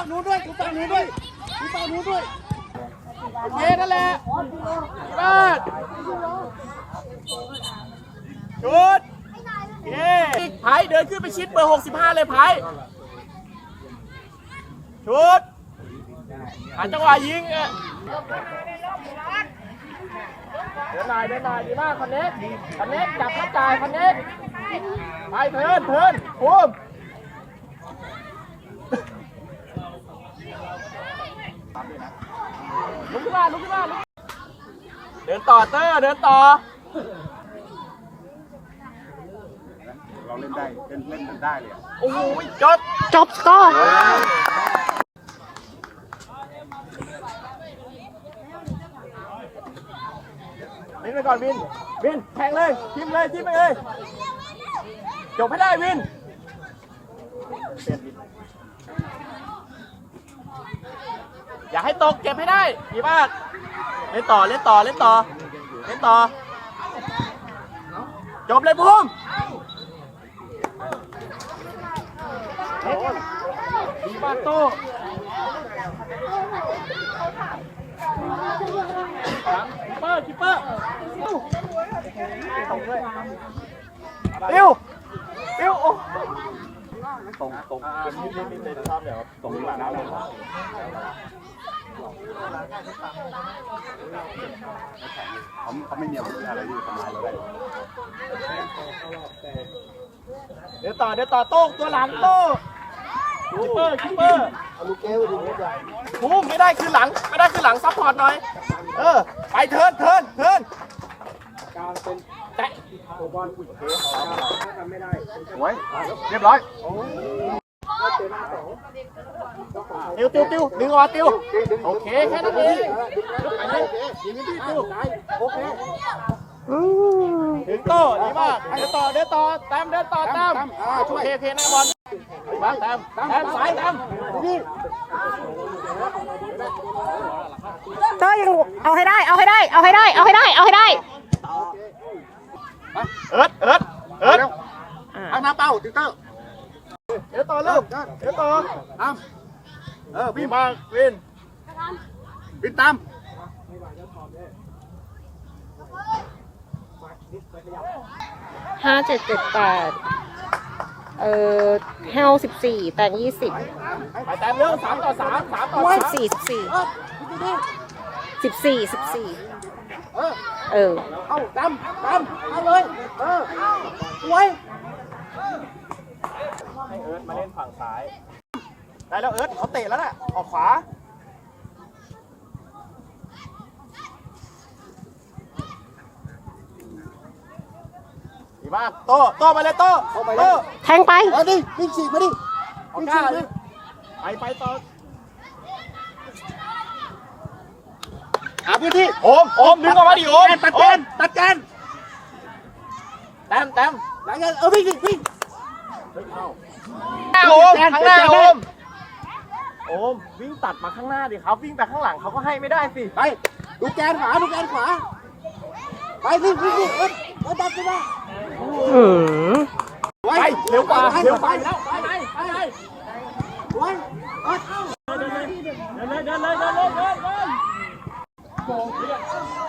ฝั่งนู้นด้วยดูฝั่งนู้นด้วยดูฝั่งนู้นด้วยโอเคนั่นแหละดีมาชุดโอเคไผ่เดินขึ้นไปชิดเบอร์ 65 เลยไผ่ชุดหาจังหวะยิงเอ้ยเดินหน่อยเดินหน่อยดีมากคอนเน็กคอนเน็กจับเข้าจ่ายคอนเน็กไปเทิร์นเทิร์นภูมิ ลุกขึ้นมาลุกขึ้นมาลุกเดินต่อเตอร์เดินต่อ เราเล่นได้ เล่นเล่นได้เลยโอ้โหจบจบสกอร์วินไปก่อนวินวินแทงเลยทิมเลยทิมไปเลยจบให้ได้วินเปลี่ยนวิน อย่าให้ตกเก็บให้ได้ดีมากเล่นต่อเล่นต่อเล่นต่อเล่นต่อ จบเลยภูมิดีมากโตคิปเปอร์คิปเปอร์ติวติวโอ้ตรงตรงนี่นี่นี่ชอบเดี๋ยวตรงหลังเรา เขาเขาไม่มีอาวุธอะไรที่จะทำลายเราได้เดี๋ยวต่อเดี๋ยวต่อโต้งตัวหลังโต้คิปเปอร์คิปเปอร์ลูกแก้วดูใหญ่ภูมิไม่ได้คือหลังไม่ได้คือหลังซัพพอร์ตหน่อย เออ ไปเทิร์นเทิร์นเทิร์นการเป็นแตะสวยเรียบร้อย ติวติวติวดึงออกติวโอเคแค่นั้นเองไปเลยยิงที่ติวโอเคอืมถึงโต้ดีมากเดินต่อเดินต่อแต้มเดินต่อแต้มโอเคโอเคหน้าบอลดีมากแต้มแต้มสายแต้มนี่เตอร์ยังเอาให้ได้เอาให้ได้เอาให้ได้เอาให้ได้เอาให้ได้เอิร์ดเอิร์ดเอิร์ดอ่าเอาหน้าเป้าติ๊กเตอร์ เดี๋ยวต่อเริ่มเดี๋ยวต่อตามเออดีวิ่งมากวินวิ่งตามห้าเจ็ดเจ็ดแปดเอ่อเฮลสิบสี่แตงยี่สิบไปแต้มเริ่มสามต่อสามสามต่อสิสาบมสี่สิบสี่สิบสี่สิบสี่เออ เออเอาตามตามเอาเลย เออสวย ให้เอิร์ธมาเล่นฝั่งซ้าย ได้แล้วเอิร์ธเขาเตะแล้วน่ะ ออกขวา ดีมาก โต้โต้ไปเลยโต้โต้แทงไปเอาดิวิ่งฉีกมาดิออกกล้าเลยไปไปต่อ หาพื้นที่ โอม โอม ดึงออกมาดิโอมตัดโอแกมนตัดแกนแต้มแต้มหลังกันเออวิ่งดิวิ่ง หน้าโอมข้างหน้าโอมโอมวิ่งตัดมาข้างหน้าดิครับวิ่งไปข้างหลังเขาก็ให้ไม่ได้สิไปดูแกนขวาดูแกนขวาไปสิสิสิเอ้ยเอ้ยดันขึ้นาเออไปเร็วกว่าเร็วไปแล้วไปไปไปไปเอ้ยเดินเลยเดินเลยเดินเลยเดินเลยเดินเลย